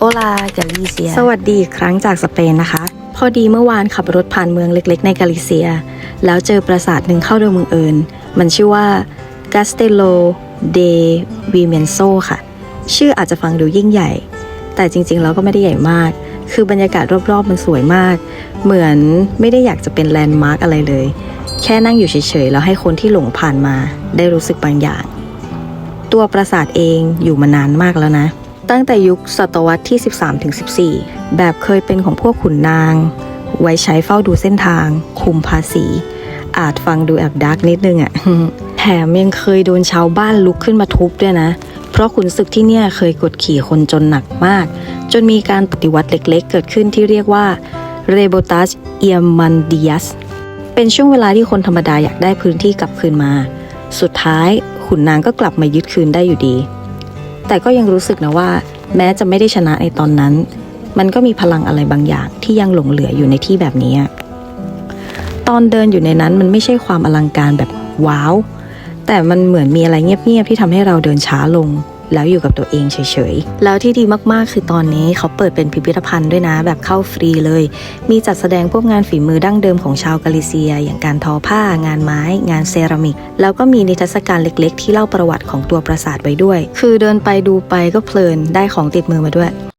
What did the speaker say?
โอลากาลิเซีย สวัสดีครั้งจากสเปนนะคะ พอดีเมื่อวานขับรถผ่านเมืองเล็กๆ ในกาลิเซีย แล้วเจอปราสาทหนึ่งเข้าโดยบังเอิญมันชื่อว่า Castello de v i m e n z o ค่ะ ชื่ออาจจะฟังดูยิ่งใหญ่ แต่จริงๆแล้วก็ไม่ได้ใหญ่มาก คือบรรยากาศรอบๆ มันสวยมาก เหมือนไม่ได้อยากจะเป็นแลนด์มาร์กอะไรเลย แค่นั่งอยู่เฉยๆ แล้วให้คนที่หลงผ่านมา ได้รู้สึกบางอย่าง ตัวปราสาทเองอยู่มานานมากแล้วนะ ตั้งแต่ยุคศตวรรษที่ 13-14 แบบเคยเป็นของพวกขุนนาง ไว้ใช้เฝ้าดูเส้นทาง คุมภาษี อาจฟังดูแอบดักนิดนึงอะ่ะ แถมยังเคยโดนชาวบ้านลุกขึ้นมาทุบด้วยนะ เพราะขุนศึกที่เนี่ยเคยกดขี่คนจนหนักมาก จนมีการปฏิวัติเล็กๆ เกิดขึ้นที่เรียกว่า r e b o t a s i a m a n d i a s เป็นช่วงเวลาที่คนธรรมดาอยากได้พื้นที่กลับคืนมา สุดท้ายขุนนางก็กลับมายึดคืนได้อยู่ดี แต่ก็ยังรู้สึกนะว่า แม้จะไม่ได้ชนะในตอนนั้น มันก็มีพลังอะไรบางอย่างที่ยังหลงเหลืออยู่ในที่แบบนี้ ตอนเดินอยู่ในนั้นมันไม่ใช่ความอลังการแบบว้าว แต่มันเหมือนมีอะไรเงียบๆที่ทำให้เราเดินช้าลง แล้วอยู่กับตัวเองเฉยๆ แล้วที่ดีมากๆ คือตอนนี้เขาเปิดเป็นพิพิธภัณฑ์ด้วยนะ แบบเข้าฟรีเลย มีจัดแสดงพวกงานฝีมือดั้งเดิมของชาวกาลิเซีย อย่างการทอผ้า งานไม้ งานเซรามิก แล้วก็มีนิทรรศการเล็กๆ ที่เล่าประวัติของตัวปราสาทไว้ด้วย คือเดินไปดูไปก็เพลินได้ของติดมือมาด้วย